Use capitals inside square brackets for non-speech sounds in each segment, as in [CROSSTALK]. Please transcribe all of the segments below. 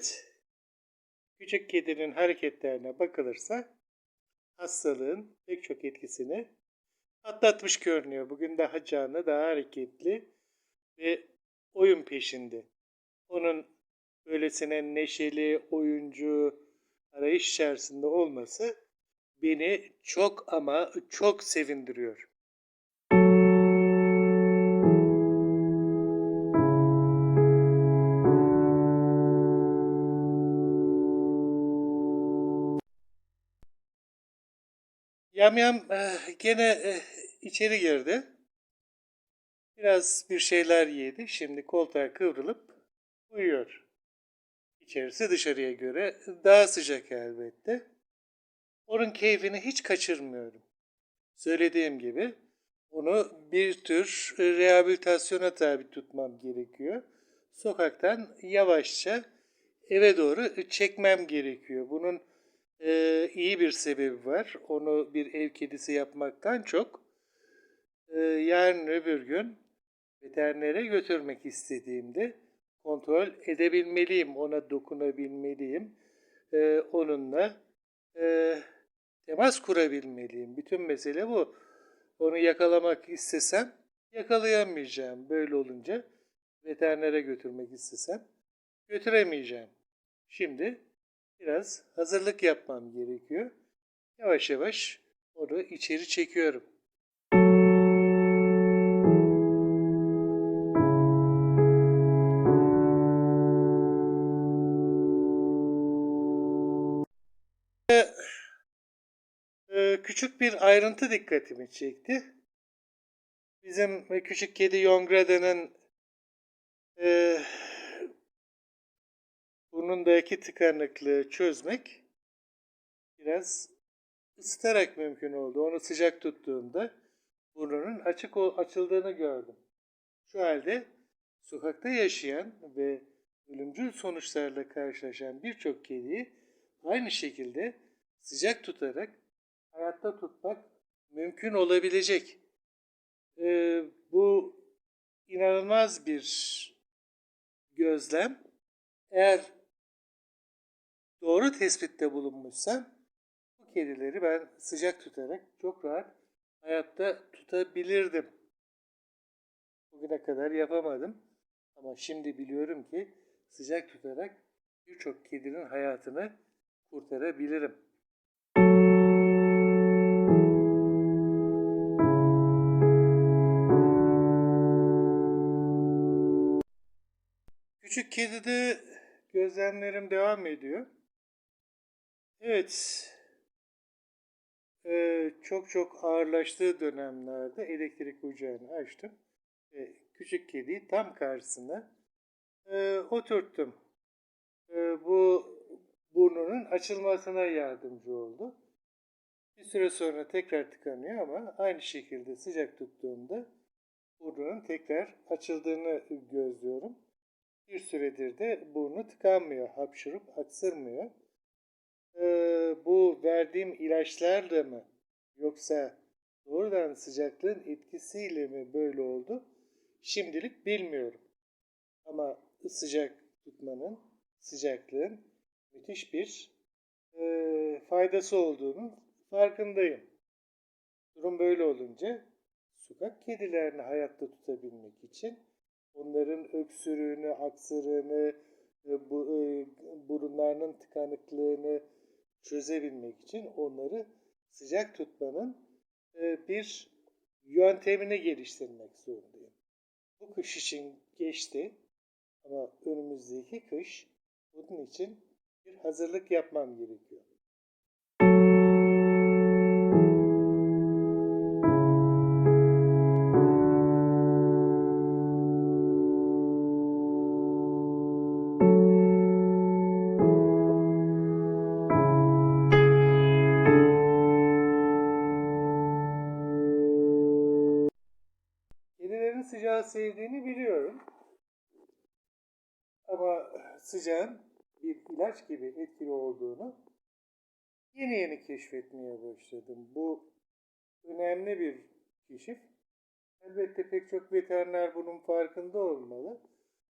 Evet. Küçük kedinin hareketlerine bakılırsa hastalığın pek çok etkisini atlatmış görünüyor. Bugün daha canlı, daha hareketli ve oyun peşinde. Onun böylesine neşeli, oyuncu, arayış içerisinde olması beni çok ama çok sevindiriyor. Yamyam eh, gene eh, içeri girdi. Biraz bir şeyler yedi. Şimdi koltuğa kıvrılıp uyuyor. İçerisi dışarıya göre daha sıcak elbette. Onun keyfini hiç kaçırmıyorum. Söylediğim gibi onu bir tür e, rehabilitasyona tabi tutmam gerekiyor. Sokaktan yavaşça eve doğru çekmem gerekiyor. Bunun e, iyi bir sebebi var. Onu bir ev kedisi yapmaktan çok e, yarın öbür gün veterinere götürmek istediğimde kontrol edebilmeliyim, ona dokunabilmeliyim, e, onunla e, temas kurabilmeliyim. Bütün mesele bu. Onu yakalamak istesem yakalayamayacağım. Böyle olunca veterinere götürmek istesem götüremeyeceğim. Şimdi biraz hazırlık yapmam gerekiyor. Yavaş yavaş onu içeri çekiyorum. Ee, küçük bir ayrıntı dikkatimi çekti. Bizim küçük kedi Yongrada'nın e, burnundaki tıkanıklığı çözmek biraz ısıtarak mümkün oldu. Onu sıcak tuttuğumda burnunun açık açıldığını gördüm. Şu halde sokakta yaşayan ve ölümcül sonuçlarla karşılaşan birçok kediyi aynı şekilde sıcak tutarak hayatta tutmak mümkün olabilecek. Ee, bu inanılmaz bir gözlem. Eğer doğru tespitte bulunmuşsam bu kedileri ben sıcak tutarak çok rahat hayatta tutabilirdim. Bugüne kadar yapamadım. Ama şimdi biliyorum ki sıcak tutarak birçok kedinin hayatını kurtarabilirim. Küçük kedide gözlemlerim devam ediyor. Evet, ee, çok çok ağırlaştığı dönemlerde elektrik ocağını açtım. Ve küçük kediyi tam karşısına e, oturttum. E, bu burnunun açılmasına yardımcı oldu. Bir süre sonra tekrar tıkanıyor ama aynı şekilde sıcak tuttuğumda burnunun tekrar açıldığını gözlüyorum. Bir süredir de burnu tıkanmıyor, hapşırıp aksırmıyor. Ee, bu verdiğim ilaçlarla mı yoksa doğrudan sıcaklığın etkisiyle mi böyle oldu? Şimdilik bilmiyorum. Ama sıcak tutmanın, sıcaklığın müthiş bir e, faydası olduğunu farkındayım. Durum böyle olunca sokak kedilerini hayatta tutabilmek için onların öksürüğünü, aksırığını, e, bu, e, burunlarının tıkanıklığını çözebilmek için onları sıcak tutmanın e, bir yöntemini geliştirmek zorundayım. Bu kış için geçti ama önümüzdeki kış bunun için bir hazırlık yapmam gerekiyor. Ama sıcağın bir ilaç gibi etkili olduğunu yeni yeni keşfetmeye başladım. Bu önemli bir keşif. Elbette pek çok veteriner bunun farkında olmalı.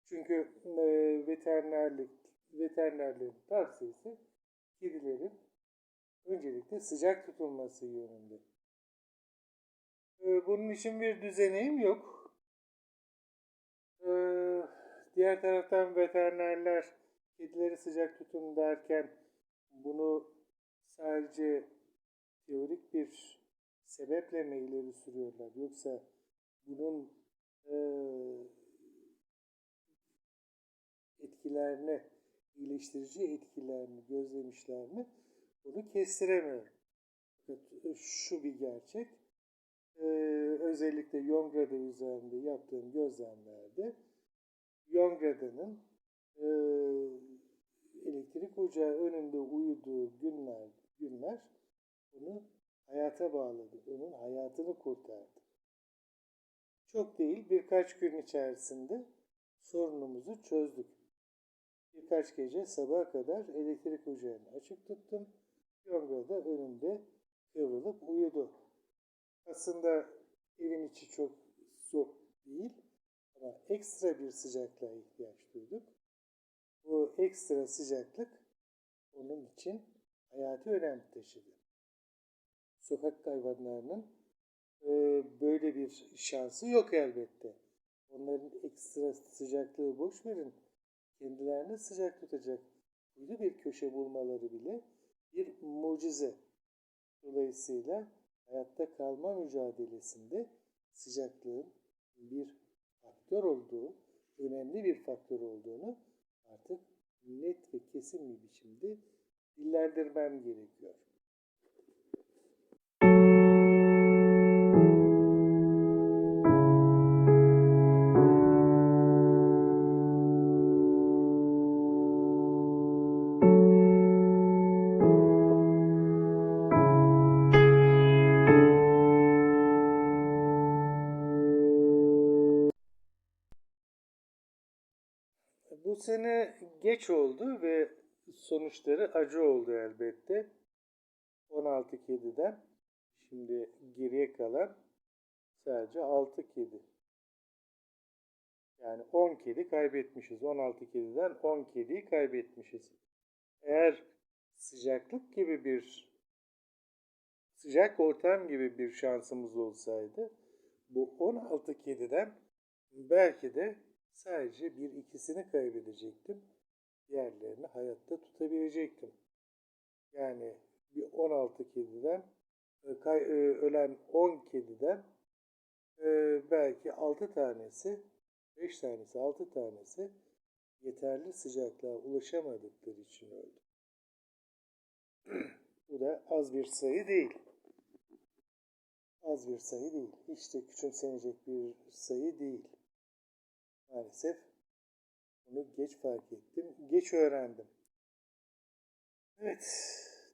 Çünkü e, veterinerlik veterinerlerin tavsiyesi kedilerin öncelikle sıcak tutulması yönünde. Ee, Bunun için bir düzeneğim yok. Ee, Diğer taraftan veterinerler kedileri sıcak tutun derken bunu sadece teorik bir sebeple mi ileri sürüyorlar yoksa bunun eee, etkilerini, iyileştirici etkilerini gözlemişler mi? Bunu kestiremiyorum. Fakat şu bir gerçek. Eee, özellikle Yongrada üzerinde yaptığım gözlemlerde Yongrada'nın eee, elektrik ocağı önünde uyuduğu günler, günler onu hayata bağladı. Onun hayatını kurtardı. Çok değil birkaç gün içerisinde sorunumuzu çözdük. Birkaç gece sabaha kadar elektrik ocağını açık tuttum. Yonga da önünde kıvrılıp uyudu. Aslında evin içi çok soğuk değil ekstra bir sıcaklığa ihtiyaç duyduk. Bu ekstra sıcaklık onun için hayati önem taşıdı. Sokak hayvanlarının e, böyle bir şansı yok elbette. Onların ekstra sıcaklığı boş verin. Kendilerini sıcak tutacak ayrı bir köşe bulmaları bile bir mucize. Dolayısıyla hayatta kalma mücadelesinde sıcaklığın bir faktör olduğu, önemli bir faktör olduğunu artık net ve kesin bir biçimde dillendirmem gerekiyor. Bu sene geç oldu ve sonuçları acı oldu elbette. 16 kediden şimdi geriye kalan sadece 6 kedi. Yani 10 kedi kaybetmişiz. 16 kediden 10 kediyi kaybetmişiz. Eğer sıcaklık gibi bir sıcak ortam gibi bir şansımız olsaydı bu 16 kediden belki de sadece bir ikisini kaybedecektim. Diğerlerini hayatta tutabilecektim. Yani bir 16 kediden e, e, ölen 10 kediden e, belki 6 tanesi 5 tanesi 6 tanesi yeterli sıcaklığa ulaşamadıkları için öldü. [CLEARS THROAT] Bu da az bir sayı değil. Az bir sayı değil. Hiç de küçümsenecek bir sayı değil. Maalesef bunu geç fark ettim. Geç öğrendim. Evet.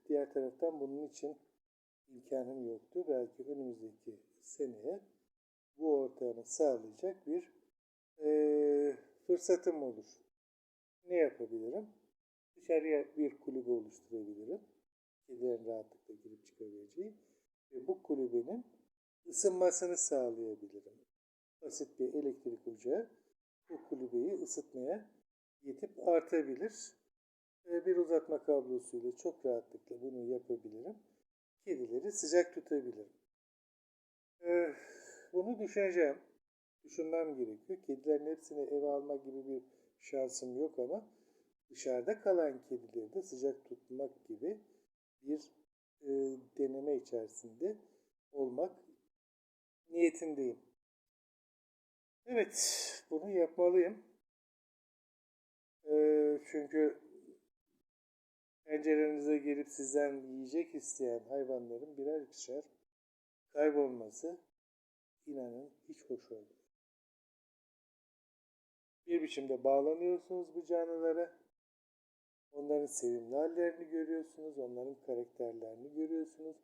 Diğer taraftan bunun için imkanım yoktu. Belki önümüzdeki seneye bu ortamı sağlayacak bir eee, fırsatım olur. Ne yapabilirim? Dışarıya bir kulübe oluşturabilirim. Kedilerin rahatlıkla girip çıkabileceği. Ve bu kulübenin ısınmasını sağlayabilirim. Basit bir elektrik ocağı bu kulübeyi ısıtmaya yetip artabilir. Ee, Bir uzatma kablosuyla çok rahatlıkla bunu yapabilirim. Kedileri sıcak tutabilirim. Ee, Bunu düşüneceğim. Düşünmem gerekiyor. Kedilerin hepsini eve alma gibi bir şansım yok ama dışarıda kalan kedileri de sıcak tutmak gibi bir e, deneme içerisinde olmak niyetindeyim. Evet, bunu yapmalıyım. Ee, çünkü pencerenize gelip sizden yiyecek isteyen hayvanların birer ikişer kaybolması inanın hiç hoş olmuyor. Bir biçimde bağlanıyorsunuz bu canlılara. Onların sevimli hallerini görüyorsunuz, onların karakterlerini görüyorsunuz,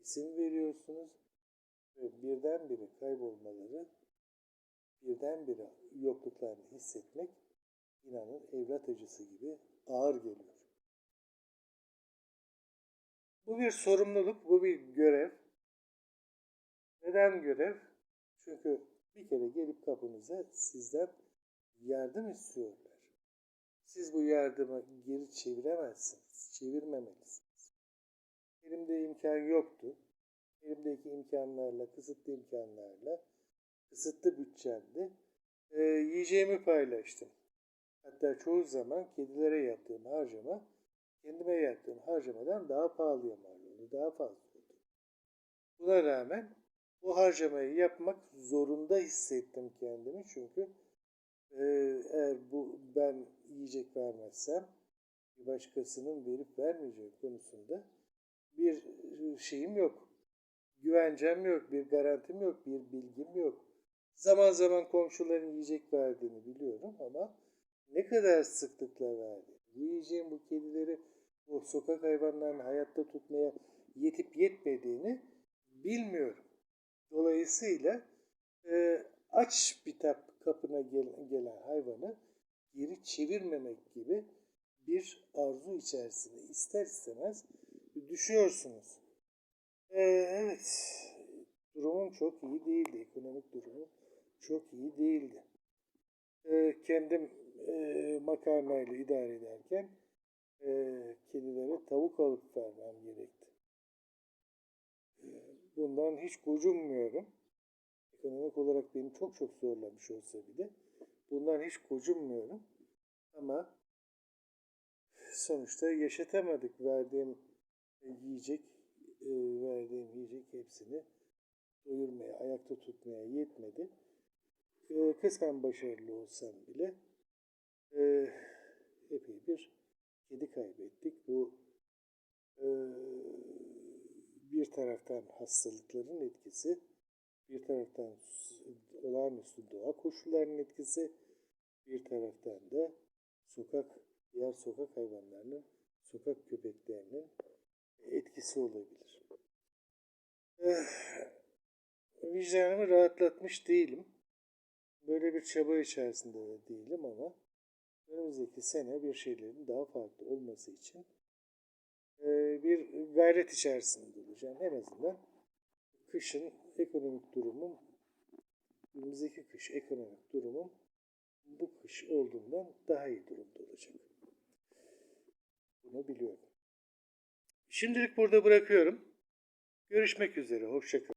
isim veriyorsunuz ve birdenbire kaybolmaları birdenbire yokluklarını hissetmek inanın evlat acısı gibi ağır geliyor. Bu bir sorumluluk, bu bir görev. Neden görev? Çünkü bir kere gelip kapınıza sizden yardım istiyorlar. siz bu yardımı geri çeviremezsiniz. Çevirmemelisiniz. Elimde imkan yoktu. Elimdeki imkanlarla, kısıtlı imkanlarla, kısıtlı bütçemde e, yiyeceğimi paylaştım. Hatta çoğu zaman kedilere yaptığım harcama, kendime yaptığım harcamadan daha pahalıya mal oldu, daha fazla oldu. Buna rağmen bu harcamayı yapmak zorunda hissettim kendimi çünkü e, eğer bu ben yiyecek vermezsem başkasının verip vermeyeceği konusunda bir şeyim yok. Güvencem yok, bir garantim yok, bir bilgim yok. Zaman zaman komşuların yiyecek verdiğini biliyorum ama ne kadar sıklıkla verdi. Bu yiyeceğin bu kedileri, bu sokak hayvanlarını hayatta tutmaya yetip yetmediğini bilmiyorum. Dolayısıyla e, aç bir tap kapına gel- gelen hayvanı geri çevirmemek gibi bir arzu içerisinde ister istemez düşüyorsunuz. E, evet, durumum çok iyi değildi. Ekonomik durumum çok iyi değildi. E, kendim e, makarnayla idare ederken e, kedilere tavuk alıp vermem gerekti. E, bundan hiç gocunmuyorum. Ekonomik olarak beni çok çok zorlamış olsa bile bundan hiç gocunmuyorum. Ama sonuçta yaşatamadık verdiğim yiyecek, e, verdiğim yiyecek hepsini doyurmaya, ayakta tutmaya yetmedi. E, kısmen başarılı olsam bile e, epey bir kedi kaybettik. Bu e, bir taraftan hastalıkların etkisi, bir taraftan olağanüstü doğa koşullarının etkisi, bir taraftan da sokak, diğer sokak hayvanlarının, sokak köpeklerinin etkisi olabilir. Eh, vicdanımı rahatlatmış değilim. Böyle bir çaba içerisinde de değilim ama önümüzdeki sene bir şeylerin daha farklı olması için e, bir gayret içerisinde olacağım. En azından kışın ekonomik durumum, önümüzdeki kış ekonomik durumum bu kış olduğundan daha iyi durumda olacak. Bunu biliyorum. Şimdilik burada bırakıyorum. Görüşmek üzere. Hoşçakalın.